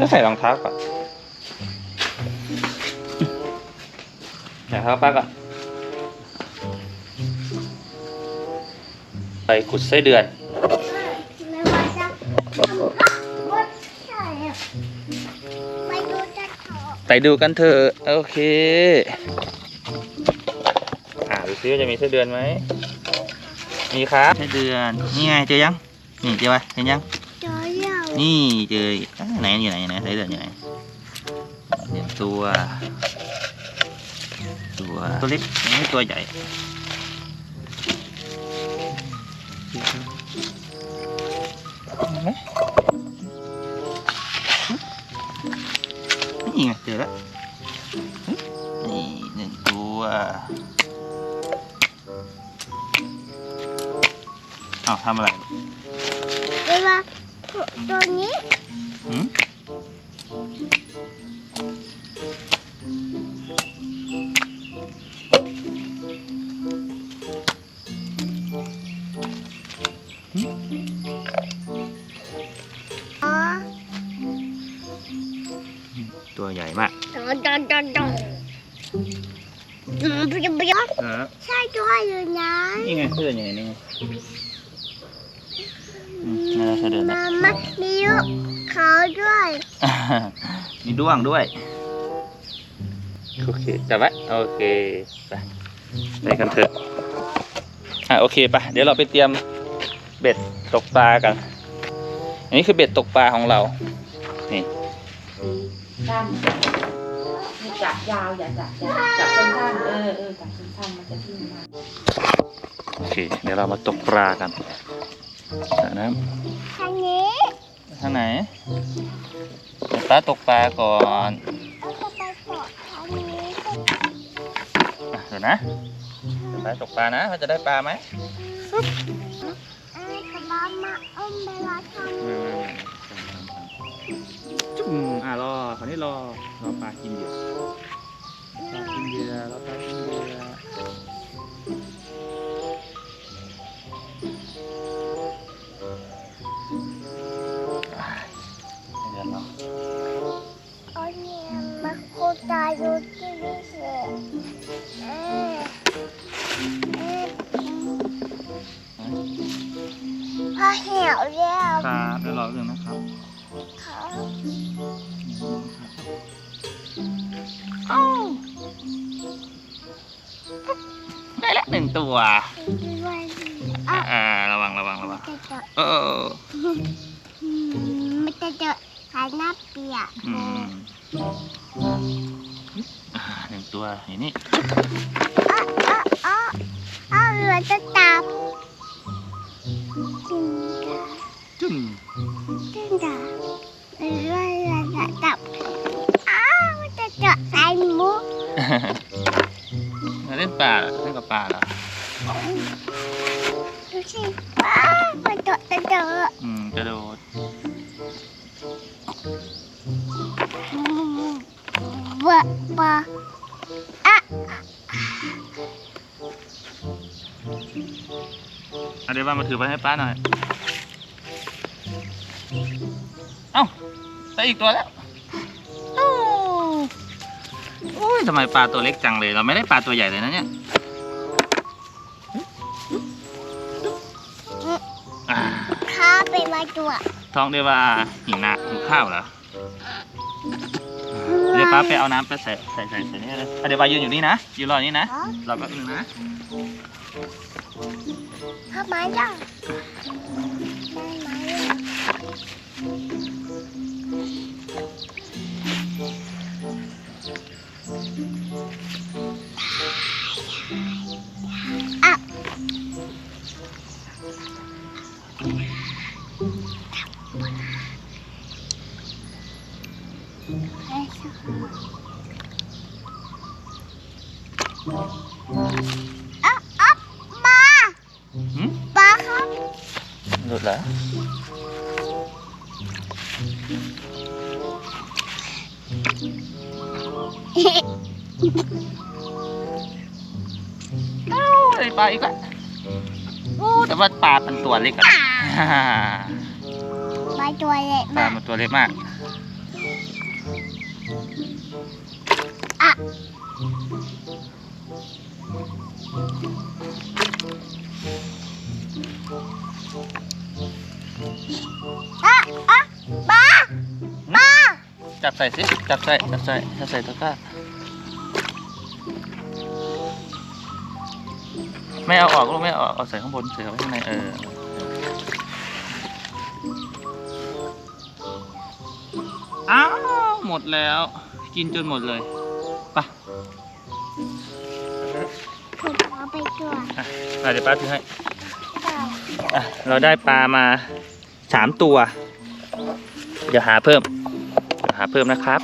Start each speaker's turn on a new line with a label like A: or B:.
A: แล้วใส่รองเท้าก่อนใส่รองเท้าป้าก่อนไปขุดไส้เดือน
B: ไม่ว่าจะทำว่าใช่อะไปดูจะถอด
A: ไปดูกันเถอะ โอเค อ่าดูซิว่าจะมีไส้เดือนไหม มีครับไส้เดือน นี่ไงเจอยัง นี่เจอปะเห็นยัง
B: จอเยี่ยว
A: นี่เจออีกอะ ไหนอยู่ไหนอยู่ไหนไส้เดือนอยู่ไหนเดี๋ยวตัว ตัวตัวเล็กยังไม่ตัวใหญ่เห็นไหมนี่ไงเจอแล้วนี่หนึ่งตัวอ้าวทำอะไร
B: ไม่ว่าตัวนี้
A: หืม
B: อ๋อ
A: ตัวใหญ่มาก
B: ดอนดอนดอนดอนอืมเปรี้ยวเปรี้ยว
A: ครับ
B: ใช่ด้วยเลยนะ
A: นี่ไงเสื้อใหญ่นี่ไงอืมน่าจะเดินนะ
B: มามามีลูก เขาด้วย
A: มีด้วงด้วยโอเคจับไว้โอเคไปไปกันเถอะอะโอเคปะเดี๋ยวเราไปเตรียมเบ็ดตกปลากัน อันนี้คือเบ็ดตกปลาของเรา นี่
C: สั้นนี่จับยาวอย่าจับยาวจับสั้นๆเออเออจับสั้นๆมันจะทิ่มมา
A: โอเค เดี๋ยวเรามาตกปลากันสระน้
B: ทา
A: ป้าตกปลาก่อน
B: แล้วก็ไปเกาะทางนี้
A: อะเดี๋ยวนะเดี๋ยวป้าตกปลานะว่าจะได้ปลาไหม
B: ไอ้กระบะมาอุ้มไปวัดทางนี้
A: จุ่มอะรอคราวนี้รอรอปลากินเหยื่อปลากินเหยื่อ ยอยู่
B: ที่นี่เสียเอ๊ะเอ๊ะพอเหี่ยวแล้ว
A: ครับเดี๋ยวรอเรื่องนะครับ
B: เขา
A: เอ้าได้แล้วหนึ่งตัว
B: ด้วยอะ
A: อ่าระวังระวังระวัง
B: เอ
A: อ
B: มันจะเจาะขาหน้าเปียก
A: ตัวอย่างนี้
B: อ้ออ้ออ้ออ้อเรือจะตับจินดา
A: จุ่ม
B: จินดาเรือจะตับอ้าวมันจะเจาะใส่มุก
A: มาเล่นป่าเล่นกับป่าเหรอ
B: เอา
A: เดี๋ยวว่ามาถือไปให้ป้าหน่อย เอ้าได้อีกตัวแล้วโอ้โอ้ยทำไมปลาตัวเล็กจังเลย เราไม่ได้ปลาตัวใหญ่เลยนะเนี่ยอ่า
B: ข้าไปมาตัว
A: ท้องเรียกว่าหิวนาหิวข้าวเหรอเดี๋ยวป้าไปเอาน้ำไปใส่ใส่ใส่ใส่นี่เลยอะเดี๋ยวป้ายืนอยู่นี่นะยืนรอนี่นะรอแป๊บนึงนะ
B: ข้ามายังไหลุ
A: ดเหรอเอ้าได้ปลาอีกแล้วโอ้แต่ว่าปลาเป็นตัวเล็กอะ
B: ปลาตัวเล็ก
A: ปลามา
B: ก
A: มันตัวเล็กมาก
B: อะอะอะปลาปลา
A: จับใส่สิจับใส่จับใส่จับใส่ตะกร้าไม่เอาออกลูกไม่เอาออกเอาใส่ข้างบนใส่ไว้ข้างในเอออ้าวหมดแล้ว กินจนหมดเลยไปะ
B: ผมเอาไปก่อน
A: อะเดี๋ยวป้าถือให้
B: เปล่า
A: อะเราได้ปลามาสามตัว เดี๋ยวหาเพิ่ม หาเพิ่มนะครับ